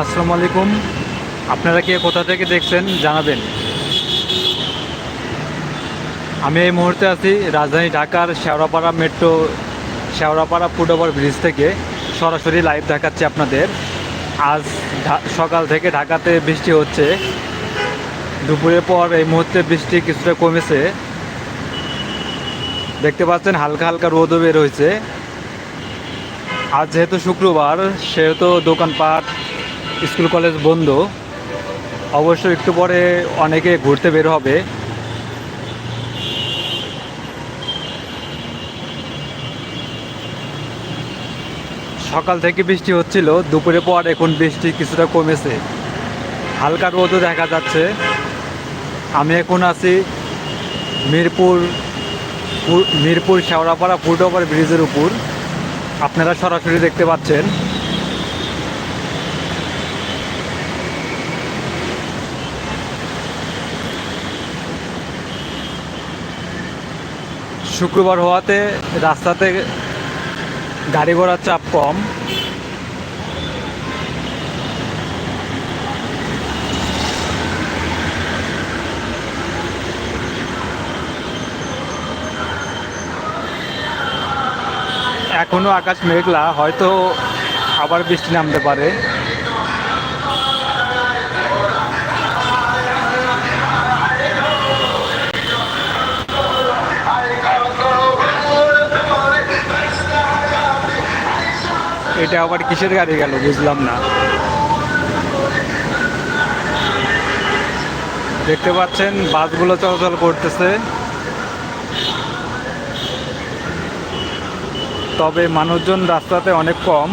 আসসালামু আলাইকুম। আপনারা কে কোথা থেকে দেখছেন জানাবেন। আমি এই মুহূর্তে আছি রাজধানী ঢাকার Shewrapara metro Shewrapara foot over bridge থেকে। সরাসরি লাইভ দেখাচ্ছি আপনাদের। আজ সকাল থেকে ঢাকাতে বৃষ্টি হচ্ছে। দুপুরের পর এই মুহূর্তে বৃষ্টি কিছুটা কমেছে। দেখতে পাচ্ছেন হালকা হালকা রোদও বের হয়েছে। আজ যেহেতু শুক্রবার, সেহেতু দোকানপাট, স্কুল কলেজ বন্ধ। অবশ্য একটু পরে অনেকে ঘুরতে বের হবে। সকাল থেকে বৃষ্টি হচ্ছিল, দুপুরে পর এখন বৃষ্টি কিছুটা কমেছে। হালকা রোদও দেখা যাচ্ছে। আমি এখন আছি মিরপুর মিরপুর শেওড়াপাড়া ফুট ওভার ব্রিজের উপর। আপনারা সরাসরি দেখতে পাচ্ছেন। শুক্রবার হওয়াতে রাস্তাতে গাড়ি ঘোড়ার চাপ কম। এখনও আকাশ মেঘলা হয়তো আবার বৃষ্টি নামতে পারে। এটা আবার কিসের গাড়ি গেল বুঝলাম না। দেখতে পাচ্ছেন, বাসগুলো চলাচল করতেছে। তবে মানুষজন রাস্তাতে অনেক কম।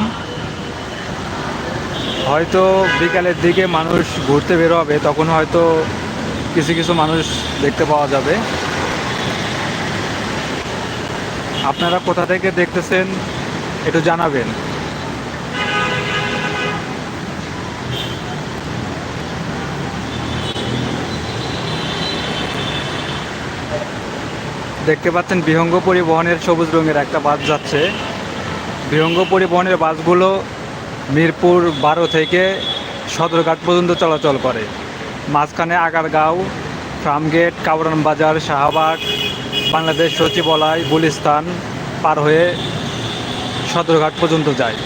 হয়তো বিকালের দিকে মানুষ ঘুরতে বের হবে তখন হয়তো কিছু কিছু মানুষ দেখতে পাওয়া যাবে। আপনারা কোথা থেকে দেখতেছেন, একটু জানাবেন। দেখতে পাচ্ছেন বিহঙ্গ পরিবহনের সবুজ রঙের একটা বাস যাচ্ছে। বিহঙ্গ পরিবহনের বাসগুলো মিরপুর বারো থেকে সদরঘাট পর্যন্ত চলাচল করে। মাঝখানে আগারগাঁও ফার্মগেট কাবরান বাজার, শাহবাগ, বাংলাদেশ সচিবালয়, গুলিস্তান পার হয়ে সদরঘাট পর্যন্ত যায়।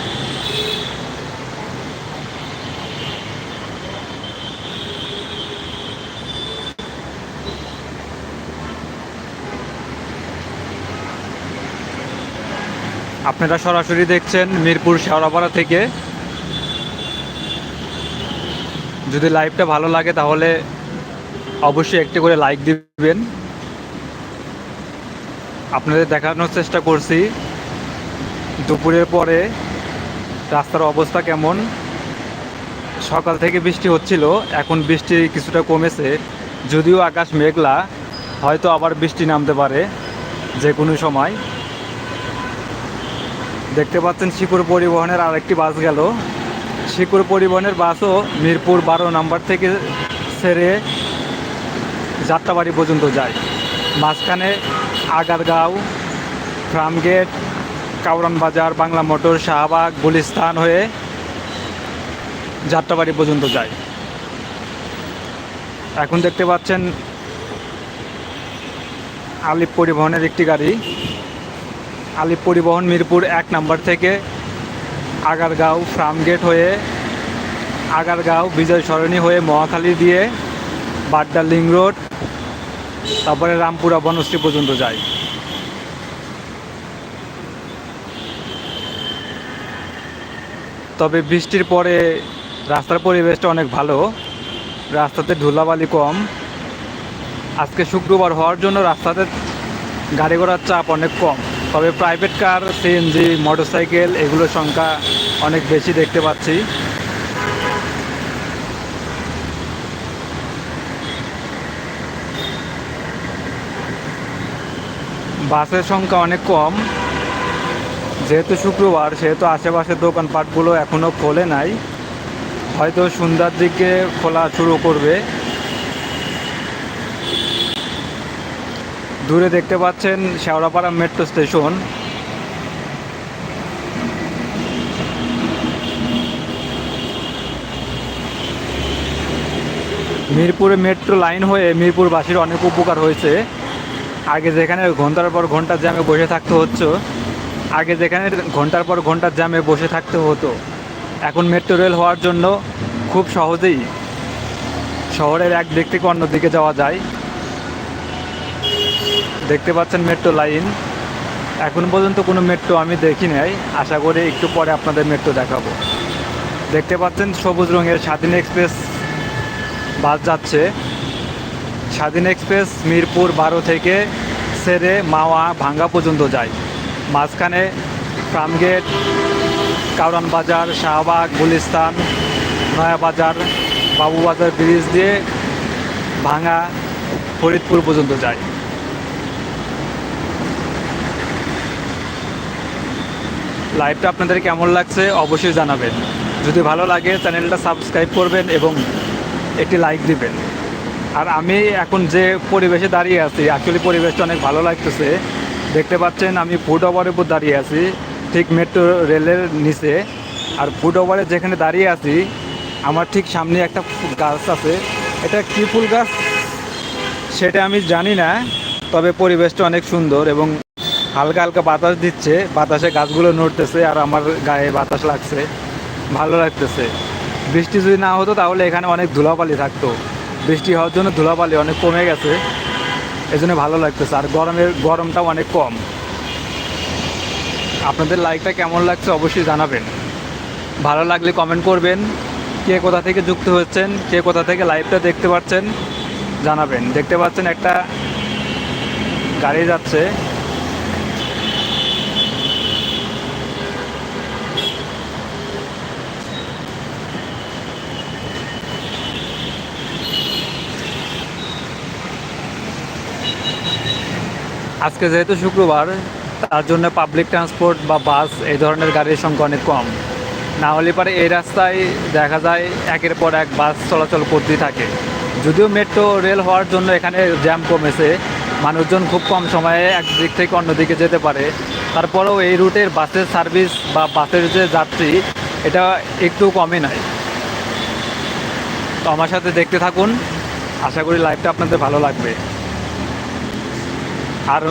আপনারা সরাসরি দেখছেন মিরপুর শেওড়াপাড়া থেকে। যদি লাইভটা ভালো লাগে তাহলে অবশ্যই একটি করে লাইক দিবেন। আপনাদের দেখানোর চেষ্টা করছি, দুপুরের পরে রাস্তার অবস্থা কেমন। সকাল থেকে বৃষ্টি হচ্ছিল, এখন বৃষ্টি কিছুটা কমেছে, যদিও আকাশ মেঘলা, হয়তো আবার বৃষ্টি নামতে পারে যে কোনো সময়। দেখতে পাচ্ছেন শিকুর পরিবহনের আরেকটি বাস গেল। শিকুর পরিবহনের বাসও মিরপুর বারো নাম্বার থেকে ছেড়ে যাত্রাবাড়ি পর্যন্ত যায়। মাঝখানে আগারগাঁও ফার্মগেট কাউরান বাজার, বাংলা মোটর, শাহবাগ, গুলিস্তান হয়ে যাত্রাবাড়ি পর্যন্ত যায়। এখন দেখতে পাচ্ছেন আলিপ পরিবহনের একটি গাড়ি। আলিপ পরিবহন মিরপুর এক নাম্বার থেকে আগারগাঁও ফার্মগেট হয়ে আগারগাঁও বিজয় সরণি হয়ে মহাখালী দিয়ে বাড্ডা লিং রোড, তারপরে রামপুরা বনশ্রী পর্যন্ত যায় তবে বৃষ্টির পরে রাস্তার পরিবেশটা অনেক ভালো, রাস্তাতে ধুলাবালি কম। আজকে শুক্রবার হওয়ার জন্য রাস্তাতে গাড়ি ঘোড়ার চাপ অনেক কম। তবে প্রাইভেট কার সিএনজি মোটরসাইকেল এগুলোর সংখ্যা অনেক বেশি দেখতে পাচ্ছি। বাসের সংখ্যা অনেক কম। যেহেতু শুক্রবার, সেহেতু আশেপাশের দোকানপাটগুলো এখনও খোলে নাই। হয়তো সন্ধ্যার দিকে খোলা শুরু করবে। দূরে দেখতে পাচ্ছেন শেওড়াপাড়া মেট্রো স্টেশন। মিরপুরে মেট্রো লাইন হয়ে মিরপুরবাসীর অনেক উপকার হয়েছে। আগে যেখানে ঘণ্টার পর ঘণ্টা জ্যামে বসে থাকতে হচ্ছে আগে যেখানে ঘণ্টার পর ঘণ্টা জ্যামে বসে থাকতে হতো। এখন মেট্রো রেল হওয়ার জন্য খুব সহজেই শহরের এক দিক থেকে অন্য দিকে যাওয়া যায়। দেখতে পাচ্ছেন মেট্রো লাইন এখন পর্যন্ত কোনো মেট্রো আমি দেখি নাই। আশা করি একটু পরে আপনাদের মেট্রো দেখাবো। দেখতে পাচ্ছেন সবুজ রঙের স্বাধীন এক্সপ্রেস বাস যাচ্ছে। স্বাধীন এক্সপ্রেস মিরপুর বারো থেকে সেরে মাওয়া ভাঙ্গা পর্যন্ত যায়। মাঝখানে ফার্মগেট কাউরান বাজার, শাহবাগ, গুলিস্তান, নয়াবাজার, বাবুবাজার ব্রিজ দিয়ে ভাঙ্গা ফরিদপুর পর্যন্ত যায়। লাইভটা আপনাদের কেমন লাগছে অবশ্যই জানাবেন। যদি ভালো লাগে, চ্যানেলটা সাবস্ক্রাইব করবেন এবং একটি লাইক দিবেন। আর আমি এখন যে পরিবেশে দাঁড়িয়ে আছি অ্যাকচুয়ালি পরিবেশটা অনেক ভালো লাগতেছে। দেখতে পাচ্ছেন, আমি ফুট ওভারের উপর দাঁড়িয়ে আছি। ঠিক মেট্রো রেলের নিচে। আর ফুট ওভারে যেখানে দাঁড়িয়ে আছি, আমার ঠিক সামনে একটা গাছ আছে। এটা কী ফুল গাছ? সেটা আমি জানি না, তবে পরিবেশটা অনেক সুন্দর এবং হালকা হালকা বাতাস দিচ্ছে, বাতাসে গাছগুলো নড়তেছে আর আমার গায়ে বাতাস লাগছে। ভালো লাগতেছে। বৃষ্টি যদি না হতো তাহলে এখানে অনেক ধুলাবালি থাকতো। বৃষ্টি হওয়ার জন্য ধুলাবালি অনেক কমে গেছে। এই জন্য ভালো লাগতেছে। আর গরমের, গরমটাও অনেক কম। আপনাদের লাইকটা কেমন লাগছে অবশ্যই জানাবেন। ভালো লাগলে কমেন্ট করবেন। কে কোথা থেকে যুক্ত হচ্ছেন কে কোথা থেকে লাইভটা দেখতে পাচ্ছেন, জানাবেন। দেখতে পাচ্ছেন একটা গাড়ি যাচ্ছে। আজকে যেহেতু শুক্রবার, তার জন্য পাবলিক ট্রান্সপোর্ট বা বাস এই ধরনের গাড়ির সংখ্যা অনেক কম। না হলে পরে এই রাস্তায় দেখা যায় একের পর এক বাস চলাচল করতেই থাকে। যদিও মেট্রো রেল হওয়ার জন্য এখানে জ্যাম কমেছে, মানুষজন খুব কম সময়ে এক দিক থেকে অন্য দিকে যেতে পারে। তারপরেও এই রুটের বাসের সার্ভিস বা বাসের যে যাত্রী, এটা একটু কমই নয়। তো আমার সাথে দেখতে থাকুন। আশা করি লাইভটা আপনাদের ভালো লাগবে। আর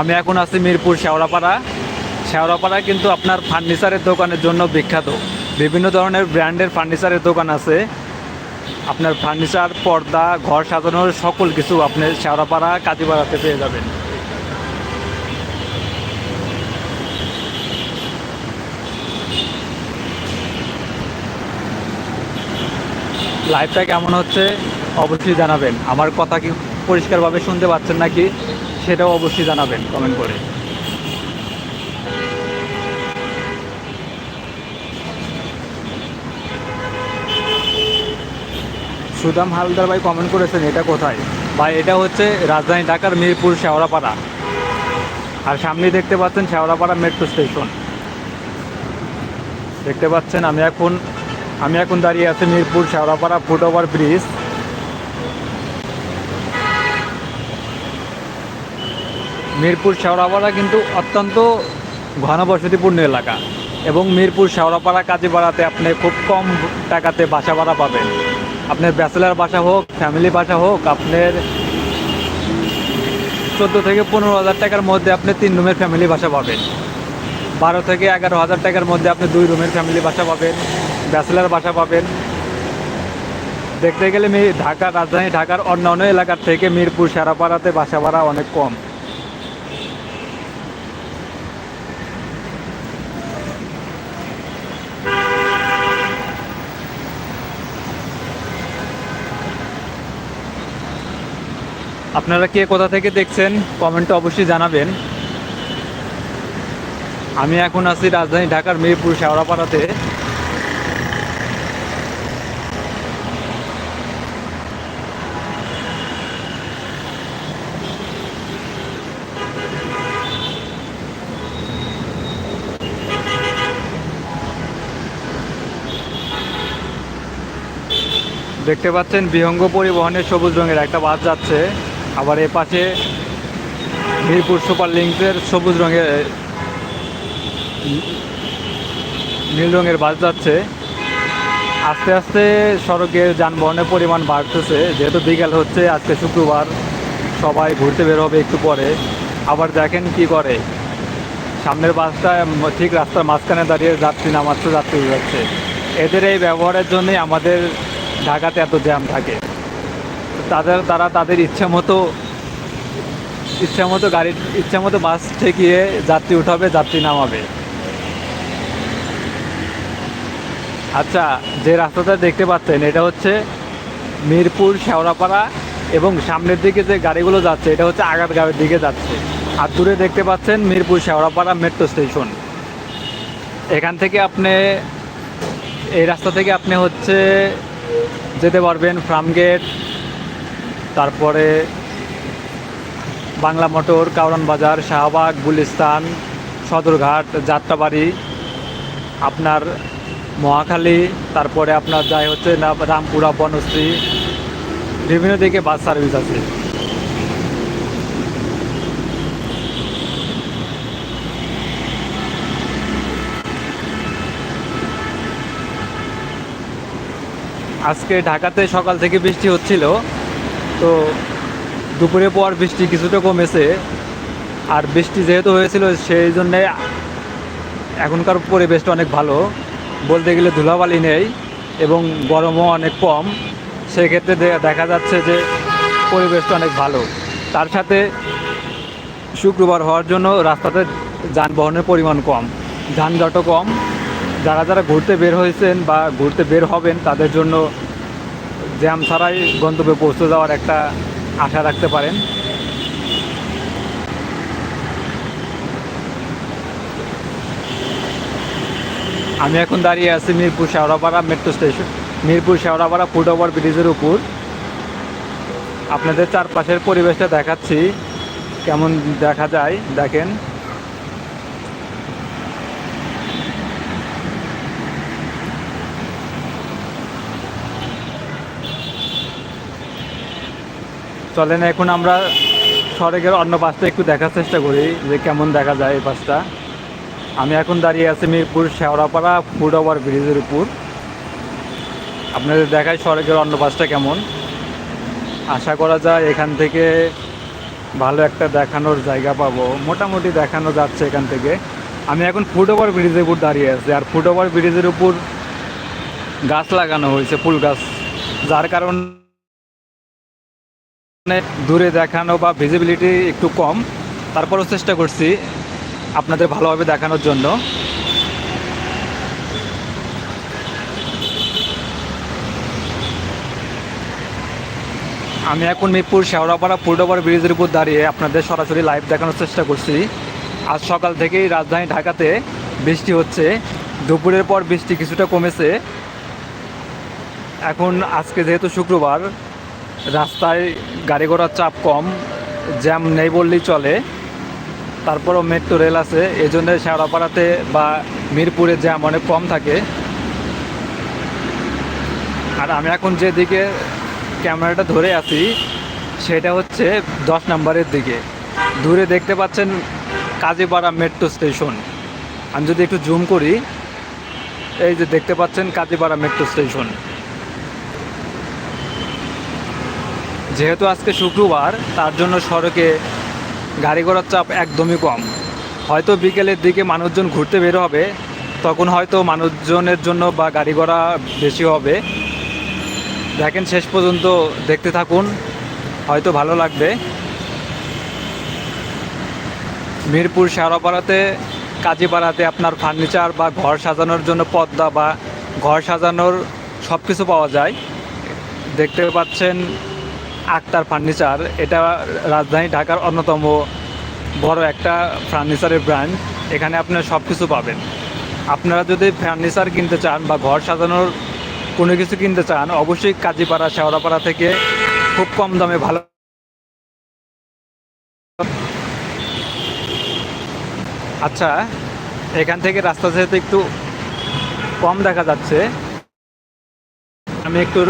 আমি এখন আছি মিরপুর শেওড়াপাড়া। শেওড়াপাড়া কিন্তু আপনার ফার্নিচারের দোকানের জন্য বিখ্যাত। বিভিন্ন ধরনের ব্র্যান্ডের ফার্নিচারের দোকান আছে। আপনার ফার্নিচার, পর্দা, ঘর সাজানোর সকল কিছু আপনি শেওড়াপাড়া, কাজীপাড়াতে পেয়ে যাবেন। লাইভটা কেমন হচ্ছে? অবশ্যই জানাবেন। আমার কথা কি পরিষ্কারভাবে শুনতে পাচ্ছেন নাকি? সেটাও অবশ্যই জানাবেন কমেন্ট করে। সুদাম হালদার ভাই কমেন্ট করেছেন, এটা কোথায়? ভাই, এটা হচ্ছে রাজধানী ঢাকার মিরপুর শেওড়াপাড়া। আর সামনে দেখতে পাচ্ছেন শেওড়াপাড়া মেট্রো স্টেশন দেখতে পাচ্ছেন, আমি এখন আমি এখন দাঁড়িয়ে আছি Mirpur Shewrapara foot over bridge Mirpur Shewrapara কিন্তু অত্যন্ত ঘনবসতিপূর্ণ এলাকা এবং মিরপুর শেওড়াপাড়া কাজীপাড়াতে আপনি খুব কম টাকাতে বাসা ভাড়া পাবেন। আপনার ব্যাচেলার বাসা হোক, ফ্যামিলি বাসা হোক, আপনার চোদ্দ থেকে পনেরো হাজার টাকার মধ্যে আপনি তিন রুমের ফ্যামিলি বাসা পাবেন। বারো থেকে এগারো হাজার টাকার মধ্যে আপনি দুই রুমের ফ্যামিলি বাসা পাবেন, ব্যাচেলার বাসা পাবেন। দেখতে গেলে ঢাকা রাজধানী ঢাকার অন্যান্য এলাকার থেকে মিরপুর সারাপাড়াতে বাসা ভাড়া অনেক কম। আপনারা কে কোথা থেকে দেখছেন কমেন্টে অবশ্যই জানাবেন। আমি এখন আছি রাজধানী ঢাকার মিরপুর শেওড়াপাড়াতে। দেখতে পাচ্ছেন, বিহঙ্গ পরিবহনের সবুজ রঙের একটা বাস যাচ্ছে। আবার এ পাশে মিরপুর সুপার লিঙ্কসের সবুজ রঙের নীল রঙের বাস যাচ্ছে। আস্তে আস্তে সড়কের যানবাহনের পরিমাণ বাড়তেছে। যেহেতু বিকাল হচ্ছে, আজকে শুক্রবার সবাই ঘুরতে বের হবে একটু পরে। আবার দেখেন কি করে। সামনের বাসটা ঠিক রাস্তার মাঝখানে দাঁড়িয়ে যাত্রী নামাচ্ছে, যাত্রী যাচ্ছে। এদের এই ব্যবহারের জন্যই আমাদের ঢাকাতে এত জ্যাম থাকে। তাদের, তারা তাদের ইচ্ছা মতো ইচ্ছা মতো গাড়ির ইচ্ছা মতো বাস ঠেকিয়ে যাত্রী উঠাবে, যাত্রী নামাবে। আচ্ছা যে রাস্তাটা দেখতে পাচ্ছেন, এটা হচ্ছে মিরপুর শেওড়াপাড়া এবং সামনের দিকে যে গাড়িগুলো যাচ্ছে, এটা হচ্ছে আগারগাঁওয়ের দিকে যাচ্ছে। আর দূরে দেখতে পাচ্ছেন মিরপুর শেওড়াপাড়া মেট্রো স্টেশন এখান থেকে আপনি, এই রাস্তা থেকে আপনি হচ্ছে যেতে পারবেন ফার্মগেট তারপরে বাংলা মোটর, কাউরান বাজার, শাহবাগ, গুলিস্তান, সদরঘাট, যাত্রাবাড়ি, আপনার মহাখালী, তারপরে আপনার যাই হচ্ছে রামপুরা, বনশ্রী, বিভিন্ন দিকে বাস সার্ভিস আছে। আজকে ঢাকাতে সকাল থেকে বৃষ্টি হচ্ছিল। তো দুপুরে পর বৃষ্টি কিছুটা কমেছে। আর বৃষ্টি যেহেতু হয়েছিল, সেই জন্যে এখনকার পরিবেশটা অনেক ভালো। বলতে গেলে ধুলাবালি নেই এবং গরমও অনেক কম। সেক্ষেত্রে দেখা যাচ্ছে যে পরিবেশটা অনেক ভালো। তার সাথে শুক্রবার হওয়ার জন্য রাস্তাতে যানবাহনের পরিমাণ কম। যানজটও কম। যারা যারা ঘুরতে বের হয়েছেন বা ঘুরতে বের হবেন, তাদের জন্য জ্যাম ছাড়াই গন্তব্যে পৌঁছে যাওয়ার একটা আশা রাখতে পারেন। আমি এখন দাঁড়িয়ে আছি Mirpur Shewrapara metro station Mirpur Shewrapara foot over ব্রিজের উপর। আপনাদের চারপাশের পরিবেশটা দেখাচ্ছি, কেমন দেখা যায়, দেখেন। চলেন, এখন আমরা সড়কের অন্য পাশটা একটু দেখার চেষ্টা করি যে কেমন দেখা যায় এই পাশটা। আমি এখন দাঁড়িয়ে আছি মিরপুর শেওড়াপাড়া ফুড ওভার ব্রিজের উপর। আপনাদের দেখায় সড়কের অন্য পাশটা কেমন। আশা করা যায় এখান থেকে ভালো একটা দেখানোর জায়গা পাবো। মোটামুটি দেখানো যাচ্ছে এখান থেকে। আমি এখন ফুড ওভার ব্রিজের উপর দাঁড়িয়ে আছি। আর ফুড ওভার ব্রিজের উপর গাছ লাগানো হয়েছে, ফুল গাছ। যার কারণে দূরে দেখানো বা ভিজিবিলিটি একটু কম। তারপরও চেষ্টা করছি আপনাদের ভালোভাবে দেখানোর জন্য। আমি এখন মিরপুর, শেওড়াপাড়া ফুটওভার ব্রিজের উপর দাঁড়িয়ে আপনাদের সরাসরি লাইভ দেখানোর চেষ্টা করছি। আজ সকাল থেকেই রাজধানী ঢাকাতে বৃষ্টি হচ্ছে। দুপুরের পর বৃষ্টি কিছুটা কমেছে। এখন আজকে যেহেতু শুক্রবার, রাস্তায় গাড়ি ঘোড়ার চাপ কম, জ্যাম নেই বললেই চলে। তারপরও মেট্রো রেল আছে এই জন্য শেওড়াপাড়াতে বা মিরপুরে জ্যাম অনেক কম থাকে। আর আমি এখন যেদিকে ক্যামেরাটা ধরে আছি, সেটা হচ্ছে দশ নম্বরের দিকে। দূরে দেখতে পাচ্ছেন কাজীপাড়া মেট্রো স্টেশন আমি যদি একটু জুম করি, এই যে দেখতে পাচ্ছেন কাজীপাড়া মেট্রো স্টেশন যেহেতু আজকে শুক্রবার, তার জন্য সড়কে গাড়ি ঘোড়ার চাপ একদমই কম। হয়তো বিকেলের দিকে মানুষজন ঘুরতে বের হবে, তখন হয়তো মানুষজনের জন্য বা গাড়ি ঘোড়া বেশি হবে। দেখেন শেষ পর্যন্ত দেখতে থাকুন, হয়তো ভালো লাগবে। মিরপুর শেওড়াপাড়াতে, কাজীপাড়াতে আপনার ফার্নিচার বা ঘর সাজানোর জন্য পর্দা বা ঘর সাজানোর সব কিছু পাওয়া যায়। দেখতে পাচ্ছেন আক্তার ফার্নিচার। এটা রাজধানী ঢাকার অন্যতম বড় একটা ফার্নিচারের ব্র্যান্ড। এখানে আপনারা সব কিছু পাবেন। আপনারা যদি ফার্নিচার কিনতে চান বা ঘর সাজানোর কোনো কিছু কিনতে চান, অবশ্যই কাজীপাড়া, শেওড়াপাড়া থেকে খুব কম দামে ভালো আচ্ছা এখান থেকে রাস্তা যেহেতু একটু কম দেখা যাচ্ছে, আমি একটু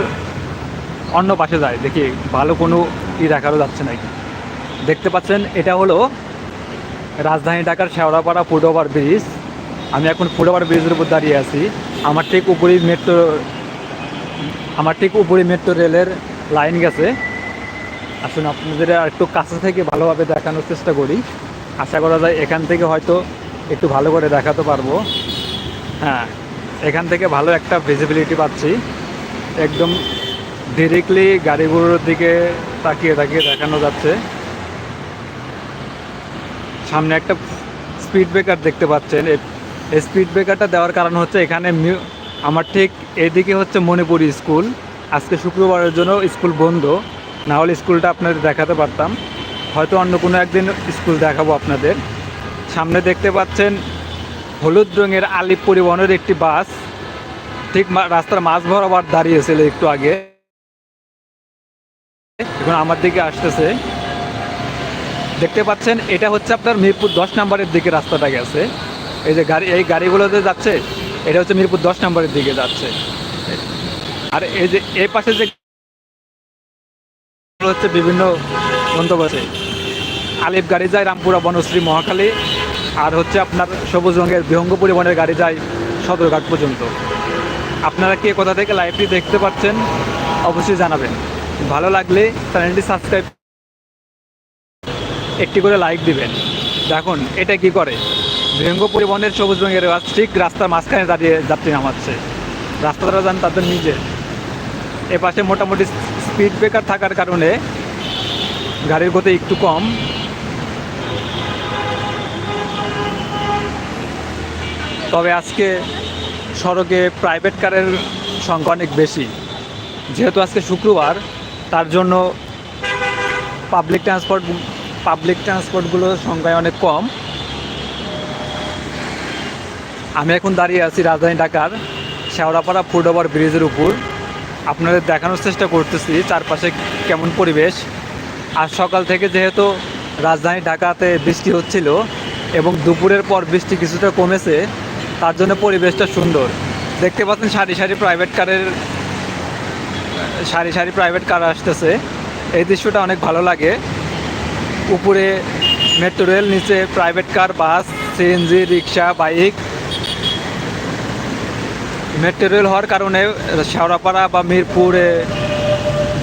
অন্য পাশে যায়, দেখি ভালো কোনো ই দেখারও যাচ্ছে নাকি। দেখতে পাচ্ছেন, এটা হলো রাজধানী ঢাকার শেওড়াপাড়া ফুট ওভার ব্রিজ। আমি এখন ফুট ওভার ব্রিজের উপর দাঁড়িয়ে আছি। আমার ঠিক উপরেই মেট্রো, আমার ঠিক উপরে মেট্রো রেলের লাইন গেছে। আসুন আপনাদের একটু কাছে থেকে ভালোভাবে দেখানোর চেষ্টা করি। আশা করা যায় এখান থেকে হয়তো একটু ভালো করে দেখাতে পারব। হ্যাঁ এখান থেকে ভালো একটা ভিজিবিলিটি পাচ্ছি। একদম ডিরেক্টলি গাড়িগুলোর দিকে তাকিয়ে তাকিয়ে দেখানো যাচ্ছে। সামনে একটা স্পিড ব্রেকার দেখতে পাচ্ছেন। এই স্পিড ব্রেকারটা দেওয়ার কারণ হচ্ছে এখানে আমার ঠিক এদিকে হচ্ছে মণিপুরি স্কুল। আজকে শুক্রবারের জন্য স্কুল বন্ধ। না হলে স্কুলটা আপনাদের দেখাতে পারতাম। হয়তো অন্য কোনো একদিন স্কুল দেখাবো আপনাদের। সামনে দেখতে পাচ্ছেন হলুদ রঙের আলিপ পরিবহনের একটি বাস। ঠিক রাস্তার মাঝ বরাবর দাঁড়িয়েছিল একটু আগে। এখন আমার দিকে আসতেছে। দেখতে পাচ্ছেন, এটা হচ্ছে আপনার মিরপুর দশ নম্বরের দিকে রাস্তাটা গেছে। এই যে গাড়ি, এই গাড়িগুলোতে যাচ্ছে, এটা হচ্ছে মিরপুর দশ নম্বরের দিকে যাচ্ছে। আর এই যে, এই পাশে যে হচ্ছে বিভিন্ন গন্তব্য আলিফ গাড়ি যায় রামপুরা বনশ্রী মহাখালী, আর হচ্ছে আপনার সবুজ রঙের বিহঙ্গ পরিবহনের গাড়ি যায় সদরঘাট পর্যন্ত। আপনারা কে কোথা থেকে লাইভটি দেখতে পাচ্ছেন, অবশ্যই জানাবেন। ভালো লাগলে চ্যানেলটি সাবস্ক্রাইব একটি করে লাইক দিবেন। দেখুন, এটা কি করে? বিহঙ্গ পরিবহনের সবুজ রঙের বাস ঠিক রাস্তার মাঝখানে দাঁড়িয়ে যাত্রী নামাচ্ছে। রাস্তা দ্বারা যান তাদের নিজে এ পাশে মোটামুটি স্পিড ব্রেকার থাকার কারণে গাড়ির গতি একটু কম। তবে আজকে সড়কে প্রাইভেট কারের সংখ্যা অনেক বেশি। যেহেতু আজকে শুক্রবার তার জন্য পাবলিক ট্রান্সপোর্ট পাবলিক ট্রান্সপোর্টগুলোর সংখ্যায় অনেক কম। আমি এখন দাঁড়িয়ে আছি রাজধানী ঢাকার শেওড়াপাড়া ফুট ওভার ব্রিজের উপর। আপনাদের দেখানোর চেষ্টা করতেছি চারপাশে কেমন পরিবেশ। আর সকাল থেকে যেহেতু রাজধানী ঢাকাতে বৃষ্টি হচ্ছিল এবং দুপুরের পর বৃষ্টি কিছুটা কমেছে, তার জন্য পরিবেশটা সুন্দর। দেখতে পাচ্ছেন সারি সারি প্রাইভেট কারের সারি সারি প্রাইভেট কার আসতেছে। এই দৃশ্যটা অনেক ভালো লাগে। উপরে মেট্রো রেল নিচে private car bus CNG rickshaw bike metro rail হওয়ার কারণে শেওড়াপাড়া বা মিরপুরে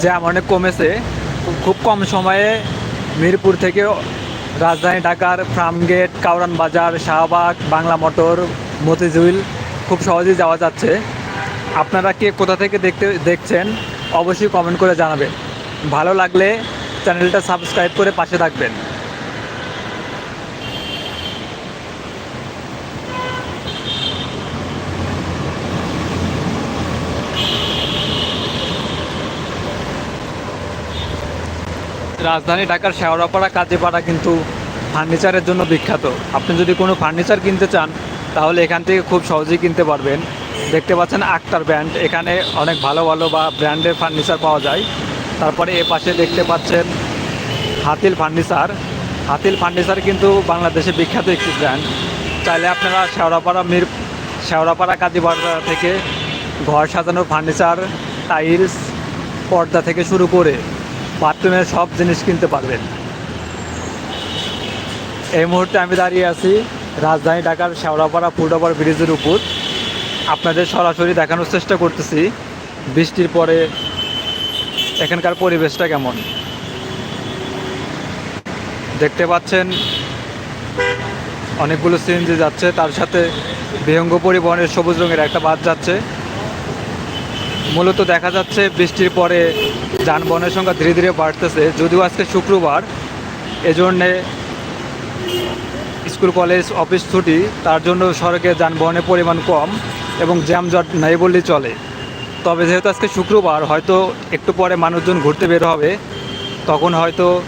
জ্যাম অনেক কমেছে। খুব কম সময়ে মিরপুর থেকে রাজধানী ঢাকার ফার্মগেট কাউরান বাজার, শাহবাগ, বাংলা মোটর, মতিঝিল খুব সহজেই যাওয়া যাচ্ছে। আপনারা কে কোথা থেকে দেখতে দেখছেন? অবশ্যই কমেন্ট করে জানাবেন। ভালো লাগলে চ্যানেলটা সাবস্ক্রাইব করে পাশে থাকবেন। রাজধানী ঢাকার শেওড়াপাড়া, কাজীপাড়া কিন্তু ফার্নিচারের জন্য বিখ্যাত। আপনি যদি কোনো ফার্নিচার কিনতে চান, তাহলে এখান থেকে খুব সহজেই কিনতে পারবেন। দেখতে পাচ্ছেন আক্তার ব্র্যান্ড। এখানে অনেক ভালো ভালো বা ব্র্যান্ডের ফার্নিচার পাওয়া যায়। তারপরে এ পাশে দেখতে পাচ্ছেন হাতিল ফার্নিচার। হাতিল ফার্নিচার কিন্তু বাংলাদেশে বিখ্যাত একটি ব্র্যান্ড। চাইলে আপনারা শেওড়াপাড়া মির শেওড়াপাড়া কাজীপাড়া থেকে ঘর সাজানোর ফার্নিচার, টাইলস, পর্দা থেকে শুরু করে বাথরুমের সব জিনিস কিনতে পারবেন। এই মুহূর্তে আমি দাঁড়িয়ে আছি রাজধানী ঢাকার শেওড়াপাড়া ফুট ওভার ব্রিজের উপর। আপনাদের সরাসরি দেখানোর চেষ্টা করতেছি। বৃষ্টির পরে এখানকার পরিবেশটা কেমন? দেখতে পাচ্ছেন, অনেকগুলো সিএনজি যাচ্ছে, তার সাথে বিহঙ্গ পরিবহনের সবুজ রঙের একটা বাস যাচ্ছে। মূলত দেখা যাচ্ছে বৃষ্টির পরে যানবাহনের সংখ্যা ধীরে ধীরে বাড়তেছে, যদিও আজকে শুক্রবার। এজন্যে স্কুল, কলেজ, অফিস ছুটি, তার জন্য সড়কে যানবাহনের পরিমাণ কম। এবং জ্যামজট নাই বললেই চলে। তবে যেহেতু আজকে শুক্রবার, হয়তো একটু পরে মানুষজন ঘুরতে বের হবে, তখন হয়তো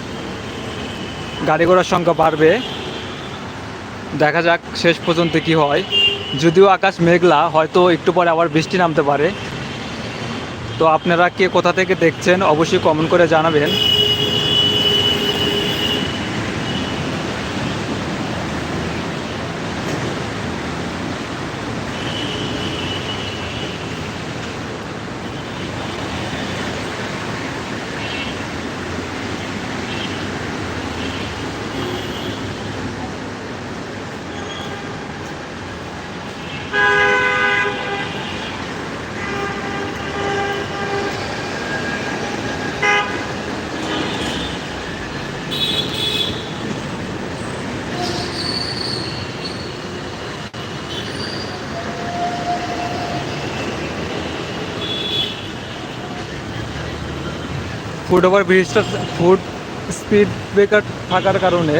গাড়ি ঘোড়ার সংখ্যা বাড়বে। দেখা যাক শেষ পর্যন্ত কি হয়। যদিও আকাশ মেঘলা, হয়তো একটু পরে আবার বৃষ্টি নামতে পারে। তো আপনারা কে কোথা থেকে দেখছেন, অবশ্যই কমেন্ট করে জানাবেন। ফুট ওভার ব্রিজটা ফুড স্পিড ব্রেকার থাকার কারণে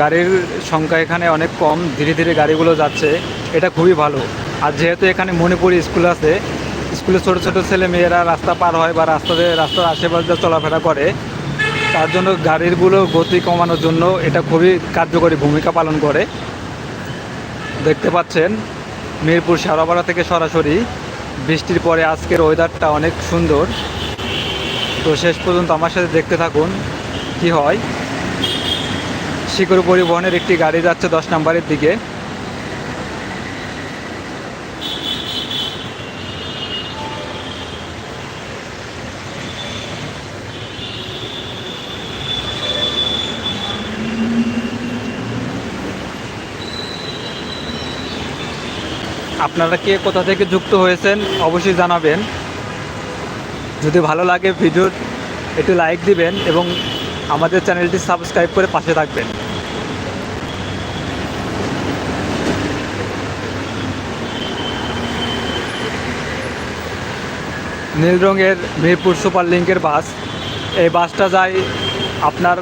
গাড়ির সংখ্যা এখানে অনেক কম, ধীরে ধীরে গাড়িগুলো যাচ্ছে। এটা খুবই ভালো। আর যেহেতু এখানে মণিপুরি স্কুল আছে, স্কুলে ছোটো ছোটো ছেলে মেয়েরা রাস্তা পার হয় বা রাস্তাতে, রাস্তার আশেপাশে চলাফেরা করে, তার জন্য গাড়িরগুলো গতি কমানোর জন্য এটা খুবই কার্যকরী ভূমিকা পালন করে। দেখতে পাচ্ছেন, মিরপুর শেওড়াপাড়া থেকে সরাসরি বৃষ্টির পরে আজকের ওয়েদারটা অনেক সুন্দর। তো শেষ পর্যন্ত আমার সাথে দেখতে থাকুন, কি হয়। শিকড় পরিবহনের একটি গাড়ি যাচ্ছে দশ নম্বরের দিকে। আপনারা কে কোথা থেকে যুক্ত হয়েছেন অবশ্যই জানাবেন। যদি ভালো লাগে ভিডিওর একটু লাইক দিবেন এবং আমাদের চ্যানেলটি সাবস্ক্রাইব করে পাশে থাকবেন। নীল রঙের মিরপুর সুপার লিঙ্কের বাস, এই বাসটা যায় আপনার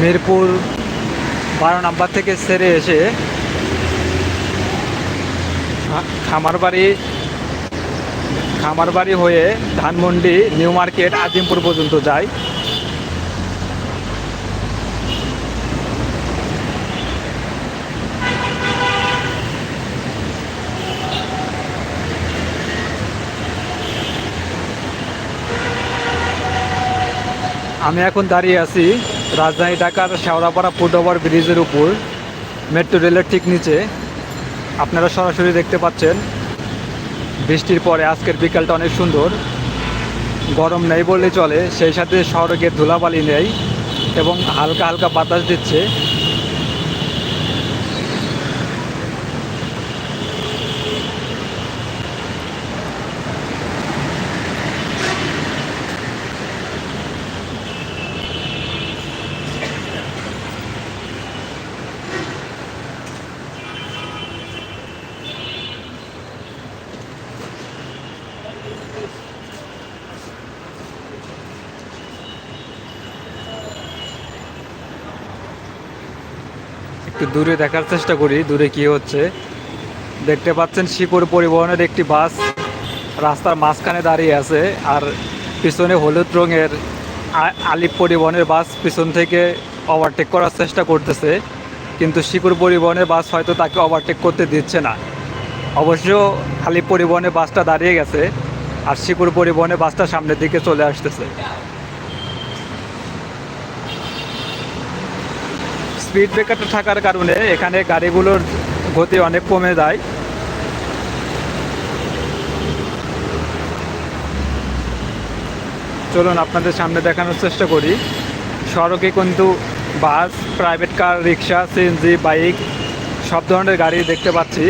মিরপুর বারো নাম্বার থেকে সেরে এসে খামারবাড়ি খামারবাড়ি হয়ে ধানমন্ডি, নিউ মার্কেট, আজিমপুর পর্যন্ত যায়। আমি এখন দাঁড়িয়ে আছি রাজধানী ঢাকার শেওড়াপাড়া ফুটওভার ব্রিজের উপর। মেট্রো রেলের ঠিক নিচে। আপনারা সরাসরি দেখতে পাচ্ছেন বৃষ্টির পরে আজকের বিকালটা অনেক সুন্দর। গরম নেই বললে চলে, সেই সাথে সড়কের ধুলাবালি নেই এবং হালকা হালকা বাতাস দিচ্ছে। দূরে দেখার চেষ্টা করি, দূরে কি হচ্ছে। দেখতে পাচ্ছেন শিকড় পরিবহনের একটি বাস রাস্তার মাঝখানে দাঁড়িয়ে আছে, আর পিছনে হলুদ রঙের আলিপ পরিবহনের বাস পিছন থেকে ওভারটেক করার চেষ্টা করতেছে, কিন্তু শিকড় পরিবহনের বাস হয়তো তাকে ওভারটেক করতে দিচ্ছে না। অবশ্য আলিপ পরিবহনের বাসটা দাঁড়িয়ে গেছে, আর শিকড় পরিবহনের বাসটা সামনের দিকে চলে আসতেছে। স্পিড ব্রেকারটা থাকার কারণে এখানে গাড়িগুলোর গতি অনেক কমে যায়। চলুন আপনাদের সামনে দেখানোর চেষ্টা করি। সড়কে কিন্তু bus private car rickshaw CNG bike সব ধরনের গাড়ি দেখতে পাচ্ছি।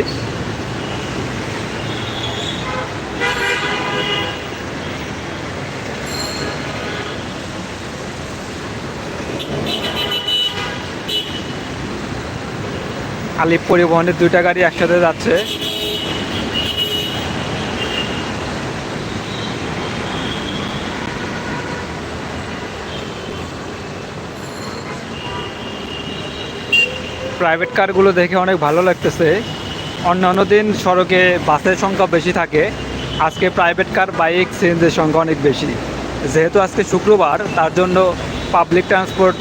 আলিপ পরিবহনের দুইটা গাড়ি একসাথে যাচ্ছে। প্রাইভেট কারগুলো দেখে অনেক ভালো লাগতেছে। অন্যান্য দিন সড়কে বাসের সংখ্যা বেশি থাকে। আজকে প্রাইভেট কার বাইক সিএনজির সংখ্যা অনেক বেশি। যেহেতু আজকে শুক্রবার, তার জন্য পাবলিক ট্রান্সপোর্ট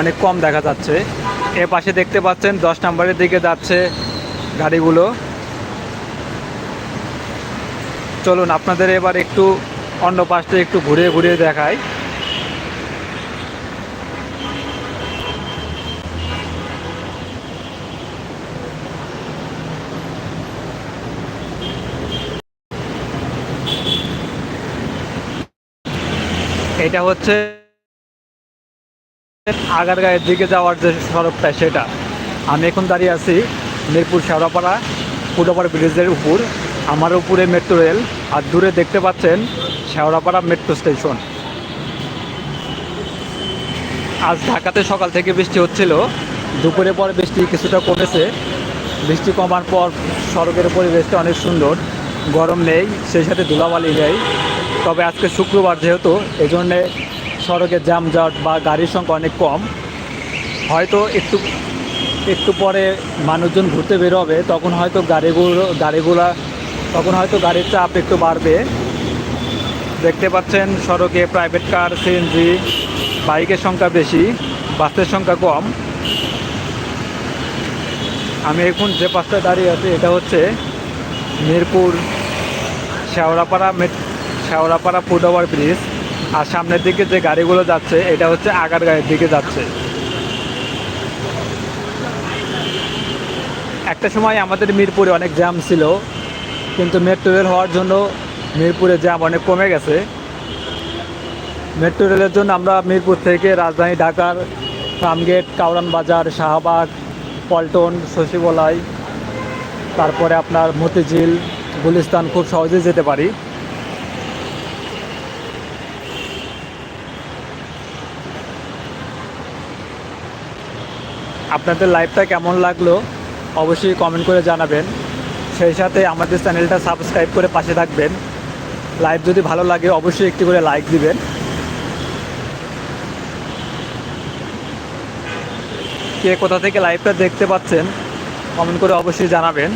অনেক কম দেখা যাচ্ছে। এ পাশে দেখতে পাচ্ছেন দশ নম্বরের দিকে যাচ্ছে গাড়িগুলো। চলুন আপনাদের এবার একটু অন্য পাশটা একটু ঘুরিয়ে ঘুরিয়ে দেখায় এটা হচ্ছে আগারগাঁয়ের দিকে যাওয়ার যে সড়কটা সেটা। আমি এখন দাঁড়িয়ে আছি মিরপুর শেওড়াপাড়া ফুটওভার ব্রিজের উপর। আমার উপরে মেট্রো রেল আর দূরে দেখতে পাচ্ছেন শেওড়াপাড়া মেট্রো স্টেশন আজ ঢাকাতে সকাল থেকে বৃষ্টি হচ্ছিল। দুপুরে পর বৃষ্টি কিছুটা কমেছে। বৃষ্টি কমার পর সড়কের পরিবেশটা অনেক সুন্দর। গরম নেই, সেই সাথে ধুলাবালি নেই। তবে আজকে শুক্রবার যেহেতু এই জন্যে সড়কে জ্যামজট বা গাড়ির সংখ্যা অনেক কম। হয়তো একটু একটু পরে মানুষজন ঘুরতে বেরোবে, তখন হয়তো গাড়িগুলো, গাড়িগুলা, তখন হয়তো গাড়ির চাপ একটু বাড়বে। দেখতে পাচ্ছেন সড়কে প্রাইভেট কার সিএনজি বাইকের সংখ্যা বেশি, বাসের সংখ্যা কম। আমি এখন যে পাশটা দাঁড়িয়ে আছি, এটা হচ্ছে Mirpur Shewrapara Shewrapara foot over bridge. আর সামনের দিকে যে গাড়িগুলো যাচ্ছে, এটা হচ্ছে আগার গাড়ির দিকে যাচ্ছে। একটা সময় আমাদের মিরপুরে অনেক জ্যাম ছিল, কিন্তু মেট্রো রেল হওয়ার জন্য মিরপুরে জ্যাম অনেক কমে গেছে। মেট্রো রেলের জন্য আমরা মিরপুর থেকে রাজধানী ঢাকার ফার্মগেট কাউরান বাজার, শাহবাগ, পল্টন, শশীবলাই, তারপরে আপনার মতিঝিল, গুলিস্তান খুব সহজেই যেতে পারি। আপনাদের লাইভটা কেমন লাগল, অবশ্যই কমেন্ট করে জানাবেন। সেই সাথে আমাদের চ্যানেলটা সাবস্ক্রাইব করে পাশে থাকবেন। লাইভ যদি ভালো লাগে, অবশ্যই একটি করে লাইক দিবেন। কে কোথা থেকে লাইভটা দেখতে পাচ্ছেন কমেন্ট করে অবশ্যই জানাবেন।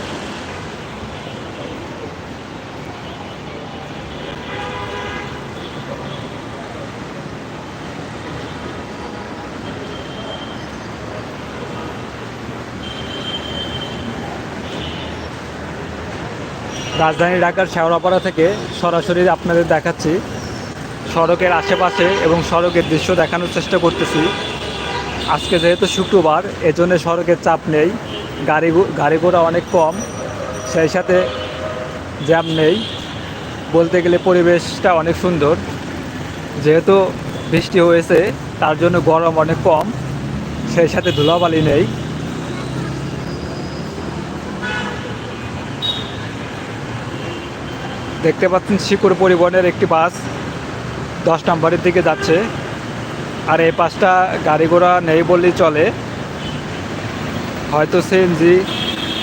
রাজধানী ঢাকার শেওড়াপাড়া থেকে সরাসরি আপনাদের দেখাচ্ছি। সড়কের আশেপাশে এবং সড়কের দৃশ্য দেখানোর চেষ্টা করতেছি। আজকে যেহেতু শুক্রবার, এজন্য সড়কের চাপ নেই। গাড়ি গাড়ি ঘোড়া অনেক কম। সেই সাথে জ্যাম নেই। বলতে গেলে পরিবেশটা অনেক সুন্দর। যেহেতু বৃষ্টি হয়েছে, তার জন্য গরম অনেক কম। সেই সাথে ধুলাবালি নেই। দেখতে পাচ্ছেন শিকুর পরিবহনের একটি বাস দশ নম্বরের দিকে যাচ্ছে। আর এই পাঁচটা গাড়ি ঘোড়া নেই বললেই চলে। হয়তো সিএনজি,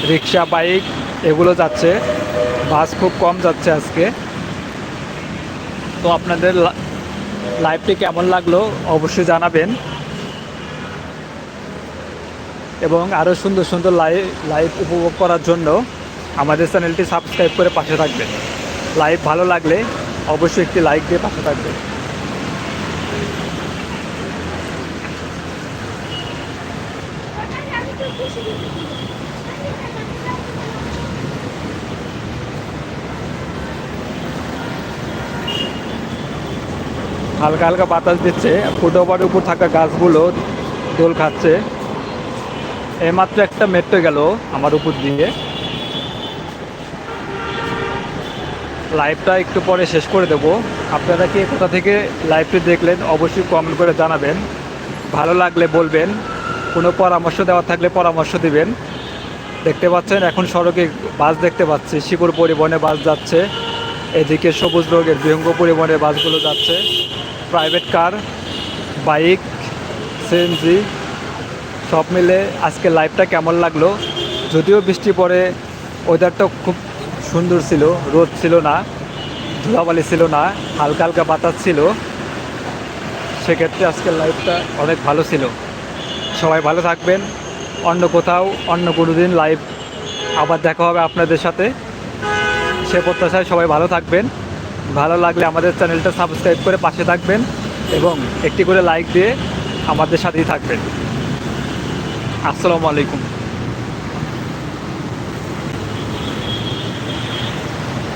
রিক্সা, বাইক এগুলো যাচ্ছে। বাস খুব কম যাচ্ছে আজকে। তো আপনাদের লা- লাইভটি কেমন লাগল অবশ্যই জানাবেন। এবং আরও সুন্দর সুন্দর লাইভ লাইভ উপভোগ করার জন্য আমাদের চ্যানেলটি সাবস্ক্রাইব করে পাশে থাকবেন। লাইভ ভালো লাগলে অবশ্যই একটি লাইক দিয়ে পাশে থাকবে। হালকা হালকা বাতাস দিচ্ছে, ফুটওভারের উপর থাকা গাছগুলো দোল খাচ্ছে। এইমাত্র একটা মেট্রো গেল আমার উপর দিয়ে। লাইভটা একটু পরে শেষ করে দেব। আপনারা কি কোথা থেকে লাইভটি দেখলেন অবশ্যই কমেন্ট করে জানাবেন। ভালো লাগলে বলবেন। কোনো পরামর্শ দেওয়ার থাকলে পরামর্শ দিবেন। দেখতে পাচ্ছেন, এখন সড়কে বাস দেখতে পাচ্ছি। শিপুর পরিবহনে বাস যাচ্ছে। এদিকে সবুজ রঙের বিহঙ্গ পরিবহনের বাসগুলো যাচ্ছে। প্রাইভেট কার বাইক সিএনজি সব মিলে আজকে লাইভটা কেমন লাগল? যদিও বৃষ্টি পড়ে ওয়েদারটা খুব সুন্দর ছিল, রোদ ছিল না, ধুলাবালি ছিল না, হালকা হালকা বাতাস ছিল। সেক্ষেত্রে আজকের লাইভটা অনেক ভালো ছিল। সবাই ভালো থাকবেন। অন্য কোথাও, অন্য কোনো দিন লাইভ আবার দেখা হবে আপনাদের সাথে। সে প্রত্যাশায় সবাই ভালো থাকবেন। ভালো লাগলে আমাদের চ্যানেলটা সাবস্ক্রাইব করে পাশে থাকবেন এবং একটি করে লাইক দিয়ে আমাদের সাথেই থাকবেন। আসসালামু আলাইকুম।